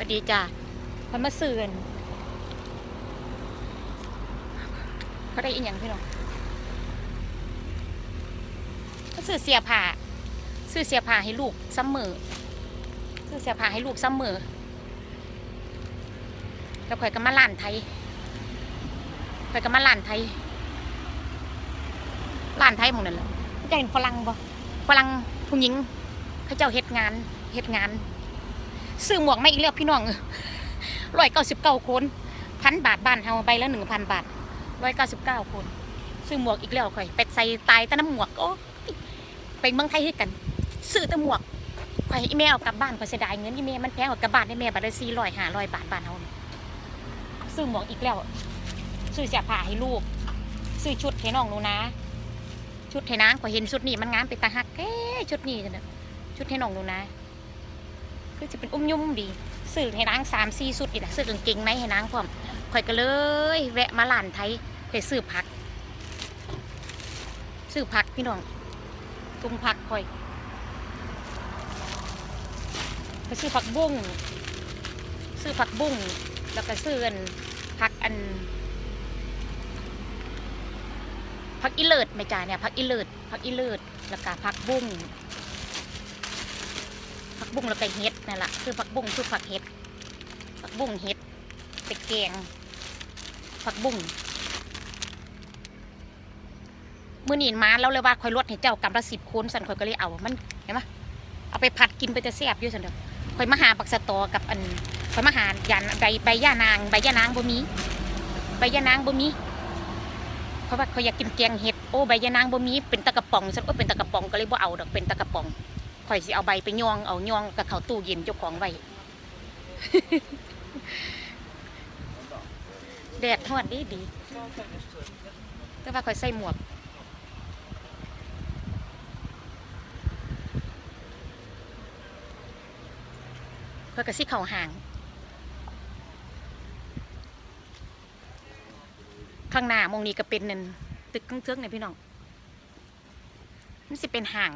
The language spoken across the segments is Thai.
วัสดีจ้าเพันมาซื้อกันเขาได้อีกอย่างพี่น้องเขาซื้อเสียผ้าซื้อเสียผ้าให้ลูกซ้ำมือซื้อเสียผ้าให้ลูกซ้ำมือแล้วข่อยก็มาล้านไทยข่อยก็มาล้านไทยล้านไทยหมองนั่นแหละจะเห็นฝรั่งบ่ฝรั่งผู้หญิงเขาเจ้าเฮ็ดงานเฮ็ดงาน ซื้อหมวกไมาอีกแล้วพี่น้องร้อยเก้าสิบเก้าคนพันบาทบ้านเฮาใบละหนึ่งพันบาทร้อยเก้าสิบเก้าคน ซื้อหมวกอีกแล้วข่อยเป็ดใส่ตายแต่น้ำหมวกโอ้ไปเมืองไทยให้กันซื้อแต่หมวกข่อยให้แม่เอากลับบ้านข่อยเสียดายเงินที่แม่มันแพงกว่ากลับบ้านให้แม่บาทละสี่ร้อยห้าร้อยบาทบ้านเฮาซื้อหมวกอีกแล้ว ซื้อเสียผ้าให้ลูก ซื้อชุดให้น้องหนูนะ ชุดให้นางข่อยเห็นชุดนี้มันงามเป็นตาหักแก่ชุดนี้กันนะชุดให้น้องหนูนะ คือจะเป็นอุ้มยุ่มดีซื้อให้นางสามสี่สุดอีกนะซื้อกางเกงในให้นางพร้อมข่อยก็เลย แวะมาร้านไทยไปซื้อผักซื้อผักพี่น้องตุงผักข่อยไปซื้อผักบุ้งซื้อผักบุ้งแล้วก็ซื้ออันผักอันผักอีเลิศไหม่จ่าเนี่ยผักอีเลิศผักอีเลิศแล้วก็ผักบุ้ง บุ้งแล้วก็เห็ดนั่นแหละคือผักบุ้งคือผักเห็ดผักบุ้งเห็ดไปแกงผักบุ้งมื่อนีนมาแล้วเลยว่าคอยลดให้เจ้ากำละสิบคูณสันคอยก็เลยเอา มันเห็นไหมเอาไปผัดกินไปแต่แซ่บอยู่สันเดอกคอยมาหาบักสะตอกับอันคอยมาหายานใบใบย่านาง ใบย่านางบ่มีใบย่านางบ่มีเพราะว่าเขาอยากกินแกงเห็ดโอ้ใบย่านางบ่มีเป็นตะกระป๋องสันโอ้เป็นตะกระป๋องก็เลยบ่เอาดอกเป็นตะกระป๋อง ข่อยสิเอาใบไปย่องเอาย่องกับเขาตู้เย็นเจ้าของไว้แดดฮอดดีดีแต่ว่าข่อยใส่หมวกข่อยก็สิเข่าห่าง ข้างหน้ามองนี้ก็เป็นนั่นตึกเครื่องเนี่ยพี่น้องมันสิเป็นห่าง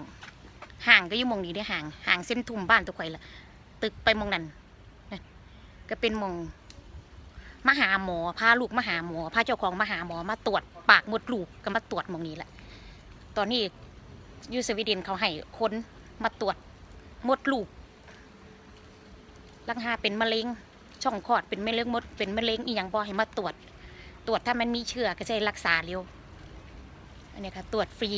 ห่างก็อยู่มองนี้ได้ห่างห่างเส้นทุ่มบ้านตัวข่อยละตึกไปมองนั้นก็เป็นมองมาหาหมอพาลูกมาหาหมอพาเจ้าของมาหาหมอมาตรวจปากมดลูกก็มาตรวจมองนี้แหละ ตอนนี้ยูสวีเดนเขาให้คนมาตรวจมดลูกลังหาเป็นมะเร็งช่องคลอดเป็นมะเร็งมดเป็นมะเร็งอีหยังบอให้มาตรวจ ตรวจถ้ามันมีเชื้อก็จะรักษาเร็วอันนี้ค่ะตรวจฟรี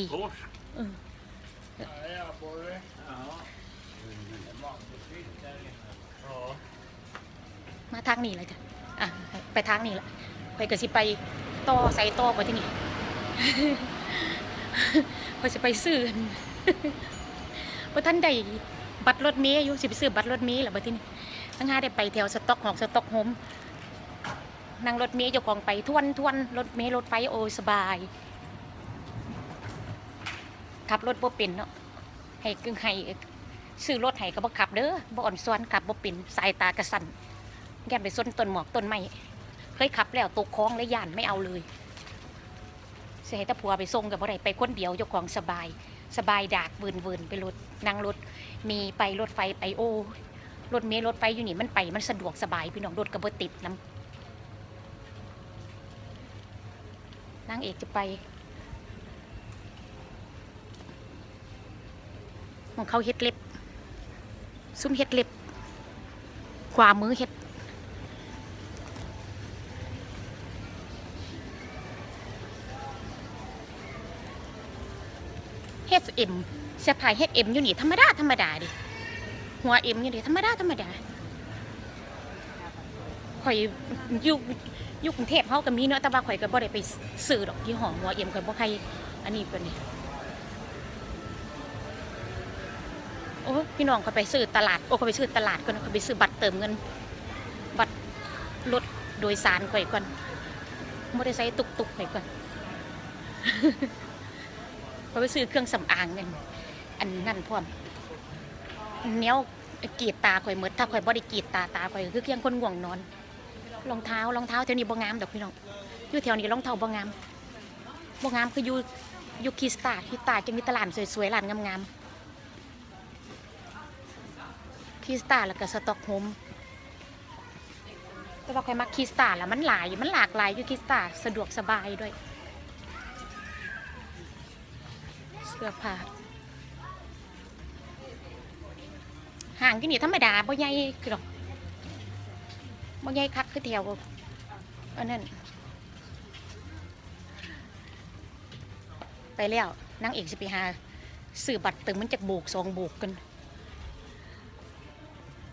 มาทางนี้เลยจ้ะอะไปทางนี้ละไปก็สิไปต่อใส่ต่อไปที่นี่พอสิไปซื้อพอท่านได้บัตรรถเมย์อยู่สิไปซื้อบัตรรถเมย์หละบัดที่นี่ทั้งห้าได้ไปแถวสต็อกของสต็อกโฮมนั่งรถเมย์เจ้าของไปทวนทวนรถเมย์รถไฟโอสบายขับรถบ่เป็นเนาะให้กึ่งให้ ซื้อรถให้ก็บ่ขับเด้อบ่อ่อนซ้อนขับบ่เป็นสายตากระสันแกนไปส้นต้นหมอกต้นไม้เคยขับแล้วตกคลองและย่านไม่เอาเลยเสียให้ตะผัวไปส่งกับอะไรไปคนเดียวเจ้าของสบาย สบายดากเวินเวินไปรถนั่งรถมีไปรถไฟไปโอ้รถเมล์รถไฟอยู่นี่มันไปมันสะดวกสบายพี่น้องรถกระเบติดน้ำนางเอกจะไปมองเขาเฮ็ดเล็บ ซุ้มเฮ็ดเล็บขวามือเฮ็ดเฮดเอ็มเสียพายเฮดเอ็มอยู่นี่ธรรมดาธรรมดาดิหัวเอ็มอยู่นี่ธรรมดาธรรมดาข่อยยู่อยู่กรุงเทพเขาก็มีเนาะแต่ว่าข่อยก็บ่ได้ไปซื้อดอกยี่ห้อหัวเอ็มข่อยบ่ใครอันนี้เป็นนี่ โอ้พี่น้องข่อยไปซื้อตลาด โอ้เข่อยไปซื้อตลาดก่อนข่อยไปซื้อบัตรเติมเงิน บัตรรถโดยสารข่อยก่อนบ่ได้ใช้ตุกตุกๆข่อยก่อนเขาไปซื้อเครื่องสำอางเนี่ยอันนั่นพร้อมเนี้ยกีดตาข่อยหมดถ้าข่อยบ่ได้กีดตาตาข่อยคือเคียงคนง่วงนอน รองเท้ารองเท้าแถวนี้บ่งามดอกพี่น้องอยู่แถวนี้รองเท้าบ่งามบ่งามคืออยู่อยู่คีสตาคีสตาจะมีตลาดสวยๆร้านงามๆ คีสตาแล้วก็สต็อกโฮมแต่ว่าใครมักคีสตาร์แล้วมันหลายมันหลากหลายอยู่คีสตาร์สะดวกสบายด้วย เสื้อผ้าห่างที่นี่ธรรมดาบ่ใหญ่คือดอกบ่ใหญ่คักคือแถวอันนั้นไปแล้วนางเอกสิไปหาซื้อบัตรติมมันจากโบกสองโบกกัน